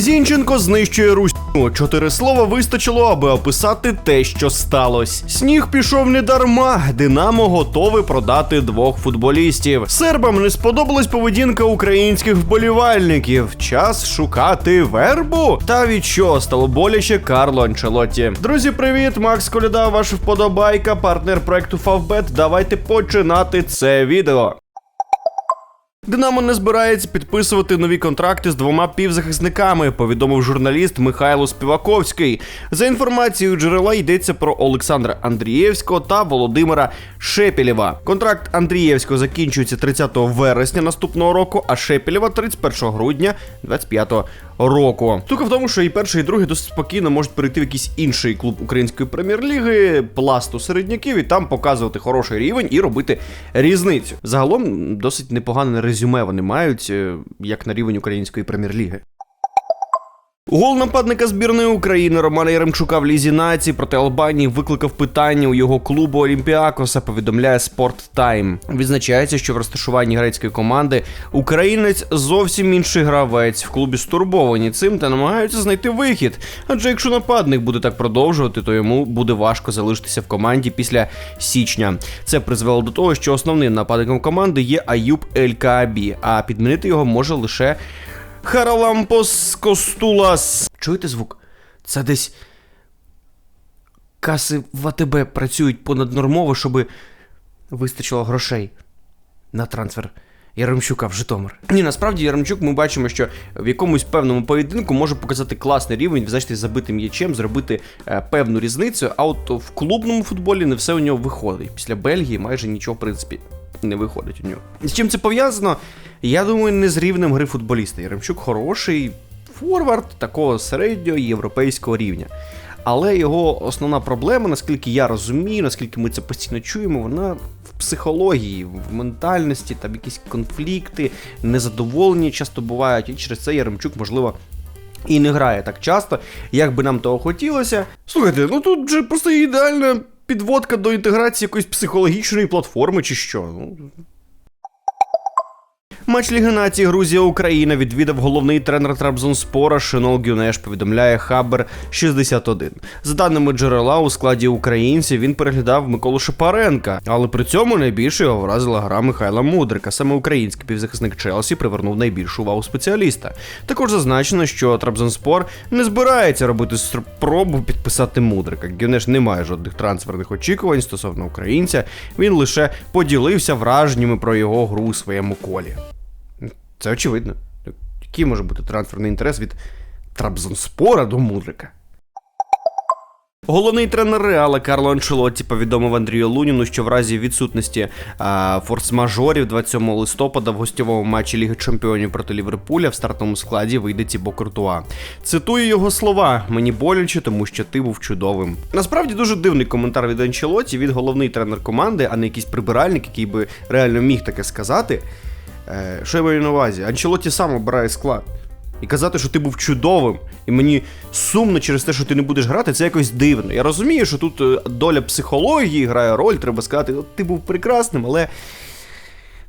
Зінченко знищує Русь. Чотири слова вистачило, аби описати те, що сталося. Сніг пішов не дарма. Динамо готовий продати двох футболістів. Сербам не сподобалась поведінка українських вболівальників. Час шукати вербу. Та від чого стало боляче Карло Анчелотті. Друзі, привіт! Макс Коляда, ваша вподобайка, партнер проекту Favbet. Давайте починати це відео. Динамо не збирається підписувати нові контракти з двома півзахисниками, повідомив журналіст Михайло Співаковський. За інформацією джерела йдеться про Олександра Андрієвського та Володимира Шепілєва. Контракт Андрієвського закінчується 30 вересня наступного року, а Шепілєва 31 грудня 25 року. Штука в тому, що і перший, і другий досить спокійно можуть перейти в якийсь інший клуб української прем'єр-ліги, пласту середняків і там показувати хороший рівень і робити різницю. Загалом досить непогане резюме вони мають, е, як на рівень української прем'єр-ліги. Гол нападника збірної України Романа Яремчука в Лізі нації проти Албанії викликав питання у його клубу Олімпіакоса. Повідомляє Спорт Тайм. Відзначається, що в розташуванні грецької команди українець зовсім інший гравець в клубі стурбовані цим та намагаються знайти вихід. Адже якщо нападник буде так продовжувати, то йому буде важко залишитися в команді після січня. Це призвело до того, що основним нападником команди є Аюб Ель Каабі, а підмінити його може лише. Харалампос Костулас. Чуєте звук? Це десь. Каси в АТБ працюють понаднормово, щоб вистачило грошей на трансфер Яремчука в Житомир. Ні, насправді Яремчук ми бачимо, що в якомусь певному поєдинку може показати класний рівень, значить, забитим м'ячем, зробити е, певну різницю. А от в клубному футболі не все у нього виходить. Після Бельгії майже нічого, в принципі, не виходить у нього. З чим це пов'язано? Я думаю, не з рівнем гри футболіста. Яремчук хороший форвард такого середнього європейського рівня. Але його основна проблема, наскільки я розумію, наскільки ми це постійно чуємо, вона в психології, в ментальності, там якісь конфлікти, незадоволення часто бувають, і через це Яремчук, можливо. І не грає так часто, як би нам того хотілося. Слухайте, ну тут же просто ідеальна підводка до інтеграції якоїсь психологічної платформи, чи що. Ну, Матч Ліги нації Грузія Україна відвідав головний тренер Трабзонспора Шинол Гюнеш, повідомляє Хабер 61. За даними джерела, у складі українців він переглядав Миколу Шапаренка, але при цьому найбільше його вразила гра Михайла Мудрика. Саме український півзахисник Челсі привернув найбільшу увагу спеціаліста. Також зазначено, що Трабзонспор не збирається робити спробу підписати Мудрика. Гюнеш не має жодних трансферних очікувань стосовно українця. Він лише поділився враженнями про його гру у своєму колі. Це очевидно. Який може бути трансферний інтерес від Трабзонспора до Мудрика? Головний тренер Реала Карло Анчелотті повідомив Андрію Луніну, що в разі відсутності а, форс-мажорів 27 листопада в гостьовому матчі Ліги Чемпіонів проти Ліверпуля в стартовому складі вийде Тібо Куртуа. Цитую його слова: мені боляче, тому що ти був чудовим. Насправді дуже дивний коментар від Анчелотті, від головний тренер команди, а не якийсь прибиральник, який би реально міг таке сказати. Е, що я маю на увазі? Анчелоті сам обирає склад. І казати, що ти був чудовим, і мені сумно через те, що ти не будеш грати, це якось дивно. Я розумію, що тут е, доля психології грає роль, треба сказати, от ти був прекрасним, але.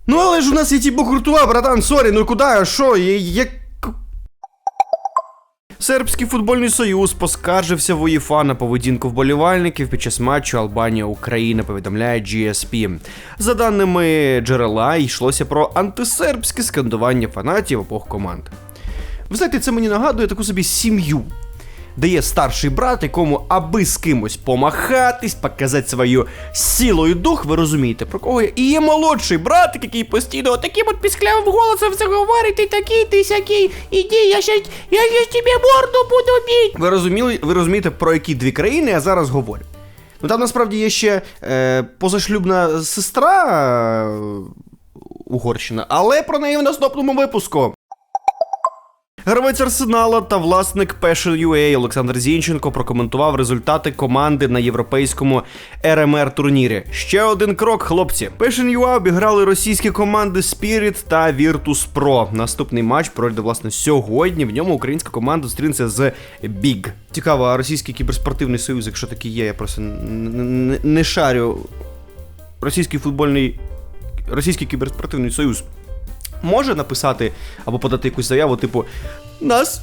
Ну, але ж у нас є ті Куртуа, братан, сорі, ну куди, а що? Як. Сербський футбольний союз поскаржився в УЄФА на поведінку вболівальників під час матчу Албанія-Україна, повідомляє GSP. За даними джерела, йшлося про антисербське скандування фанатів обох команд. Ви знаєте, це мені нагадує таку собі сім'ю, де є старший брат, якому аби з кимось помахатись, показати свою силу і дух, ви розумієте, про кого я. І є молодший братик, який постійно таким от пісклявим голосом все говорить, ти такий, ти сякий, іди, я ще, я ще тобі морду буду бити. Ви розуміли, ви розумієте, про які дві країни я зараз говорю. Ну там насправді є ще е, позашлюбна сестра е, Угорщина, але про неї в наступному випуску. Гравець Арсенала та власник Passion.ua Олександр Зінченко прокоментував результати команди на європейському РМР турнірі. Ще один крок, хлопці. Passion.ua обіграли російські команди Spirit та Virtus Pro. Наступний матч пройде власне сьогодні. В ньому українська команда зустрінеться з Big. Цікаво, а російський кіберспортивний союз, якщо такий є, я просто не шарю. Російський футбольний. Російський кіберспортивний союз може написати або подати якусь заяву, типу, нас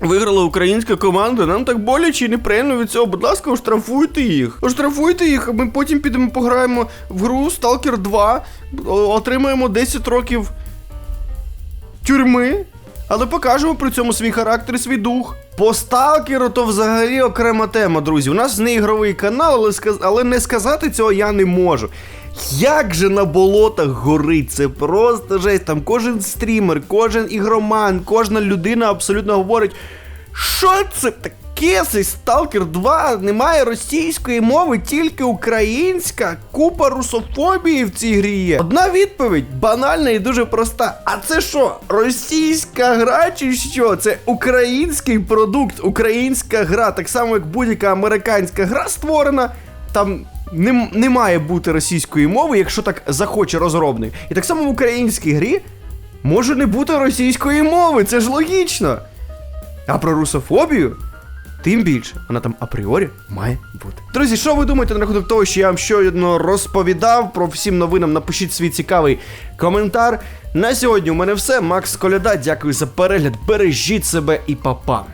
Виграла українська команда, нам так боляче і неприємно від цього. Будь ласка, оштрафуйте їх. Оштрафуйте їх, а ми потім підемо пограємо в гру Stalker 2, отримаємо 10 років тюрми, але покажемо при цьому свій характер і свій дух. По сталкеру то взагалі окрема тема, друзі. У нас не ігровий канал, але, але не сказати цього я не можу. Як же на болотах горить, це просто жесть. Там кожен стрімер, кожен ігроман, кожна людина абсолютно говорить, що це таке, цей Stalker 2, немає російської мови, тільки українська, купа русофобії в цій грі є. Одна відповідь банальна і дуже проста. А це що, російська гра чи що? Це український продукт, українська гра, так само як будь-яка американська гра створена. Там не, не має бути російської мови, якщо так захоче розробник. І так само в українській грі може не бути російської мови, це ж логічно. А про русофобію? Тим більше, вона там апріорі має бути. Друзі, що ви думаєте на рахунок того, що я вам щойно розповідав про всім новинам? Напишіть свій цікавий коментар. На сьогодні у мене все. Макс Коляда, дякую за перегляд. Бережіть себе і па-па.